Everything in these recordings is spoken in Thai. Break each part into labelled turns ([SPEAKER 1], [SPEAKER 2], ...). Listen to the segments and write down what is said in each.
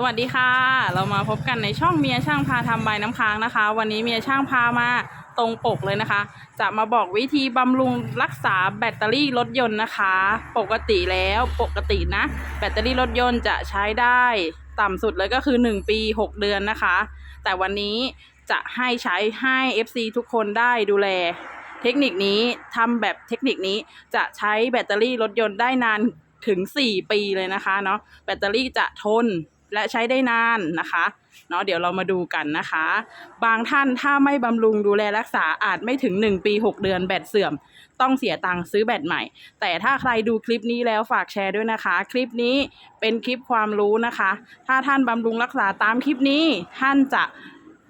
[SPEAKER 1] สวัสดีค่ะ เรามาพบกันในช่องเมียช่างพาทำใบน้ำค้างนะคะ วันนี้เมียช่างพามาตรงปกเลยนะคะ จะมาบอกวิธีบำรุงรักษาแบตเตอรี่รถยนต์นะคะ ปกติแล้วปกตินะ แบตเตอรี่รถยนต์จะใช้ได้ต่ำสุดเลยก็คือ 1 ปี 6 เดือนนะคะ แต่วันนี้จะให้ใช้ให้ FC ทุกคนได้ดูแล เทคนิคนี้ทำแบบเทคนิคนี้จะใช้แบตเตอรี่รถยนต์ได้นานถึง 4 ปีเลยนะคะเนาะแบตเตอรี่จะทน และใช้ได้นานนะคะเนาะเดี๋ยวเรามาดูกันนะคะ บางท่านถ้าไม่บำรุงดูแลรักษาอาจไม่ถึง 1 ปี 6 เดือนแบตเสื่อม ต้องเสียตังค์ซื้อแบตใหม่ แต่ถ้าใครดูคลิปนี้แล้วฝากแชร์ด้วยนะคะ คลิปนี้เป็นคลิปความรู้นะคะ ถ้าท่านบำรุงรักษาตามคลิปนี้ท่านจะ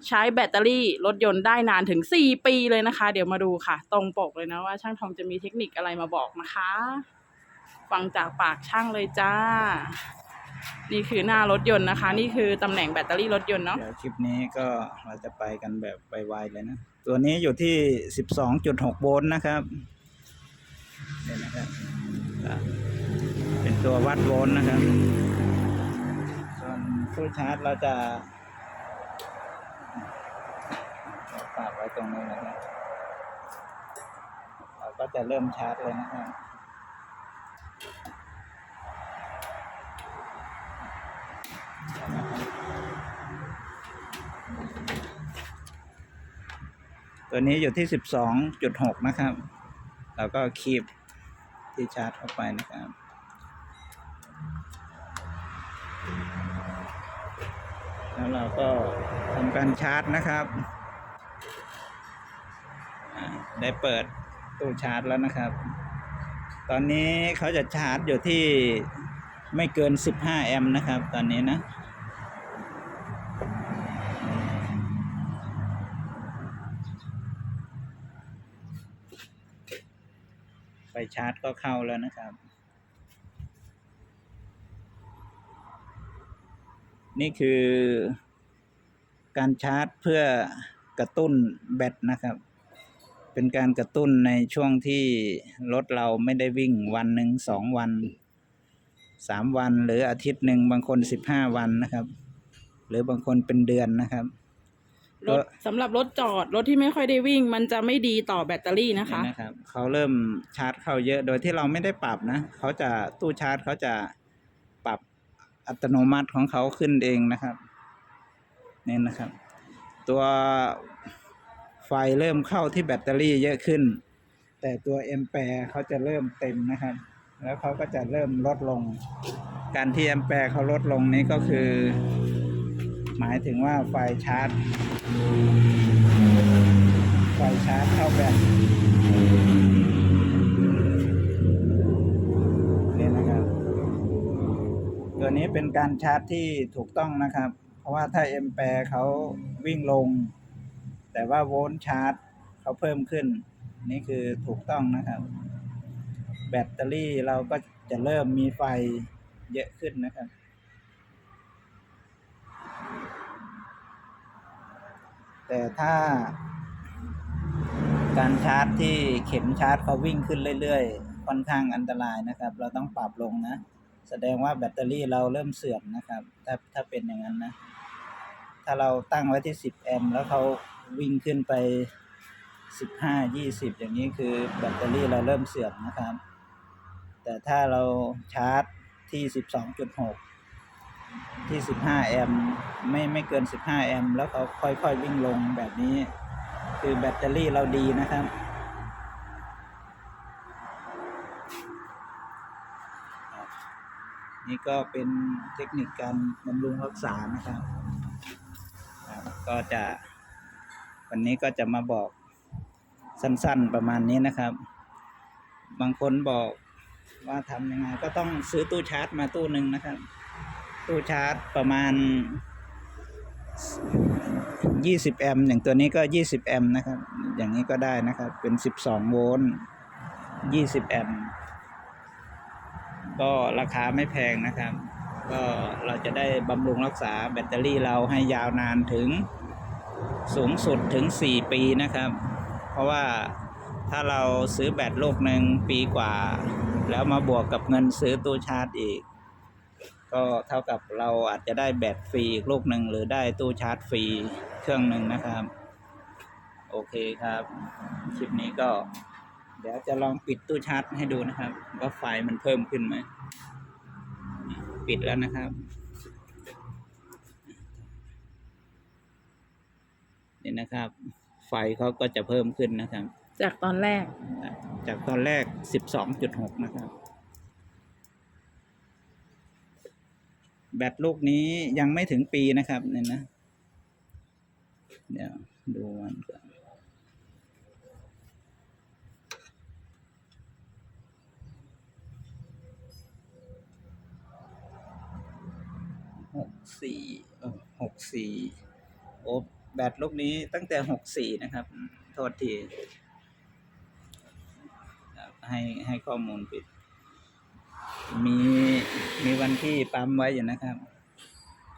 [SPEAKER 1] ใช้แบตเตอรี่รถยนต์ได้นานถึง 4 ปีเลยนะคะ เดี๋ยวมาดูค่ะ ตรงปกเลยนะว่าช่างทอมจะมีเทคนิคอะไรมาบอกนะคะ ฟังจากปากช่างเลยจ้า นี่คือหน้ารถยนต์นะคะ นี่คือตำแหน่งแบตเตอรี่รถยนต์เนาะ
[SPEAKER 2] เดี๋ยวคลิปนี้ก็เราจะไปกันแบบไวๆเลยนะ ตัวนี้อยู่ที่ 12.6 โวลต์นะครับเนี่ยนะครับ เป็นตัววัดโวลต์นะครับส่วนตู้ชาร์จเราจะฝากไว้ตรงนี้นะครับ เราก็จะเริ่มชาร์จเลยนะครับ ตัวนี้อยู่ที่ 12.6 นะครับ เราก็คีบที่ชาร์จเข้าไปนะครับ แล้วเราก็ทำการชาร์จนะครับ ได้เปิดตู้ชาร์จแล้วนะครับ ตอนนี้เขาจะชาร์จอยู่ที่ไม่เกิน 15 แอมป์นะครับ ตอนนี้นะ ชาร์จก็เข้าแล้วนะครับ นี่คือการชาร์จเพื่อกระตุ้นแบตนะครับ เป็นการกระตุ้นในช่วงที่รถเราไม่ได้วิ่งวันหนึ่งสองวันสามวันหรืออาทิตย์หนึ่งบางคนสิบห้าวันนะครับ หรือบางคนเป็นเดือนนะครับ
[SPEAKER 1] รถสำหรับรถจอดรถที่ไม่ค่อยได้วิ่ง มันจะไม่ดีต่อแบตเตอรี่นะคะ
[SPEAKER 2] เห็นะครับเขาเริ่มชาร์จเข้าเยอะโดยที่เราไม่ได้ปรับนะเขาจะตู้ชาร์จเขาจะปรับอัตโนมัติของเขาขึ้นเองนะครับนี่นะครับ ตัวไฟเริ่มเข้าที่แบตเตอรี่เยอะขึ้น แต่ตัวแอมแปร์เขาจะเริ่มเต็มนะครับ แล้วเขาก็จะเริ่มลดลง การที่แอมแปร์เขาลดลงนี้ก็คือ หมายถึงว่าไฟชาร์จ ไฟชาร์จเข้าแบตนี่นะครับ ตัวนี้เป็นการชาร์จที่ถูกต้องนะครับ เพราะว่าถ้าเอมแปร์เขาวิ่งลง แต่ว่าโวลต์ชาร์จเขาเพิ่มขึ้น นี่คือถูกต้องนะครับ แบตเตอรี่เราก็จะเริ่มมีไฟเยอะขึ้นนะครับ แต่ถ้า การชาร์จที่เข็มชาร์จเขาวิ่งขึ้นเรื่อยๆ ค่อนข้างอันตรายนะครับ เราต้องปรับลงนะ แสดงว่าแบตเตอรี่เราเริ่มเสื่อมนะครับ ถ้าถ้าเป็นอย่างนั้นนะ ถ้าเราตั้งไว้ที่ 10 แอมป์แล้วเขาวิ่งขึ้นไป 15 20 อย่างนี้คือแบตเตอรี่เราเริ่มเสื่อมนะครับ แต่ถ้าเราชาร์จที่ 12.6 ที่ 15 แอมป์ไม่ไม่เกิน 15 แอมป์แล้วเขาค่อยๆวิ่งลงแบบนี้ คือแบตเตอรี่เราดีนะครับ นี่ก็เป็นเทคนิคการบำรุงรักษานะครับก็จะวันนี้ก็จะมาบอกสั้นๆประมาณนี้นะครับ บางคนบอกว่าทำยังไงก็ต้องซื้อตู้ชาร์จมาตู้หนึ่งนะครับ ตู้ชาร์จประมาณ 20 แอมป์อย่างตัวนี้ก็ 20 แอมป์นะครับ อย่างนี้ก็ได้นะครับ เป็น 12 โวลต์ 20 แอมป์ก็ราคาไม่แพงนะครับ ก็เราจะได้บำรุงรักษาแบตเตอรี่เราให้ยาวนานถึงสูงสุดถึง 4 ปีนะครับ เพราะว่าถ้าเราซื้อแบตโลกหนึ่งปีกว่า แล้วมาบวกกับเงินซื้อตู้ชาร์จอีก ก็เท่ากับเราอาจจะได้แบตฟรีอีกลูกหนึ่งหรือได้ตู้ชาร์จฟรีเครื่องหนึ่งนะครับ โอเคครับคลิปนี้ก็ เดี๋ยวจะลองปิดตู้ชาร์จให้ดูนะครับ ว่าไฟมันเพิ่มขึ้นไหมปิดแล้วนะครับ นี่นะครับ ไฟเขาก็จะเพิ่มขึ้นนะครับ
[SPEAKER 1] จากตอนแรก
[SPEAKER 2] จากตอนแรก 12.6 นะครับ แบตลูกนี้ยังไม่ถึงปีนะครับเนี่ยนะ เดี๋ยวดูมันก่อนหกสี่หกสี่โอ้แบตลูกนี้ตั้งแต่หกสี่นะครับ โทษที ให้ให้ข้อมูลผิด มีมีวันที่ปั๊มไว้อยู่นะครับ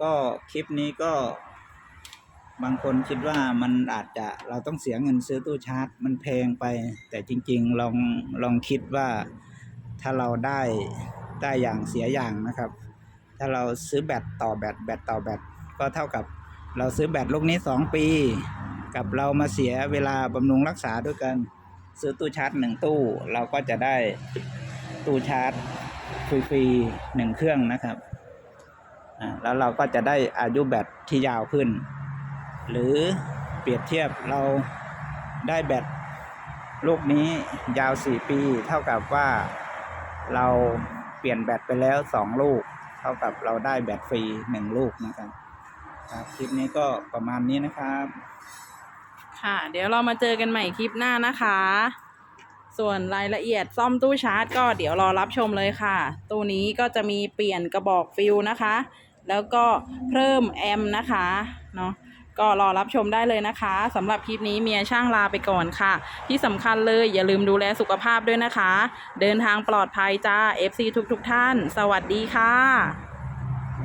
[SPEAKER 2] ก็คลิปนี้ก็ บางคนคิดว่ามันอาจจะเราต้องเสียเงินซื้อตู้ชาร์จ มันแพงไป แต่จริง ๆ ลองลองคิดว่าถ้าเราได้ได้อย่างเสียอย่างนะครับ ถ้าเราซื้อแบตต่อแบตแบตต่อแบตก็เท่ากับเราซื้อแบตลูกนี้สองปี กับเรามาเสียเวลาบำรุงรักษาด้วยกัน ซื้อตู้ชาร์จหนึ่งตู้ เราก็จะได้ตู้ชาร์จ ฟรีๆหนึ่งเครื่องนะครับแล้วเราก็จะได้อายุแบตที่ยาวขึ้น หรือเปรียบเทียบเราได้แบตลูกนี้ยาว 4 ปี เท่ากับว่าเราเปลี่ยนแบตไปแล้ว 2 ลูก เท่ากับเราได้แบตฟรี 1 ลูกนะครับครับคลิปนี้ก็ประมาณนี้นะครับ
[SPEAKER 1] ค่ะ เดี๋ยวเรามาเจอกันใหม่คลิปหน้านะคะ ส่วนรายละเอียดซ่อมตู้ชาร์จก็เดี๋ยวรอรับชมเลยค่ะ ตู้นี้ก็จะมีเปลี่ยนกระบอกฟิลนะคะ แล้วก็เพิ่มแอมนะคะเนาะก็รอรับชมได้เลยนะคะสำหรับคลิปนี้เมียช่างลาไปก่อนค่ะ ที่สำคัญเลยอย่าลืมดูแลสุขภาพด้วยนะคะ เดินทางปลอดภัยจ้า FC ทุกๆทท่าน สวัสดีค่ะ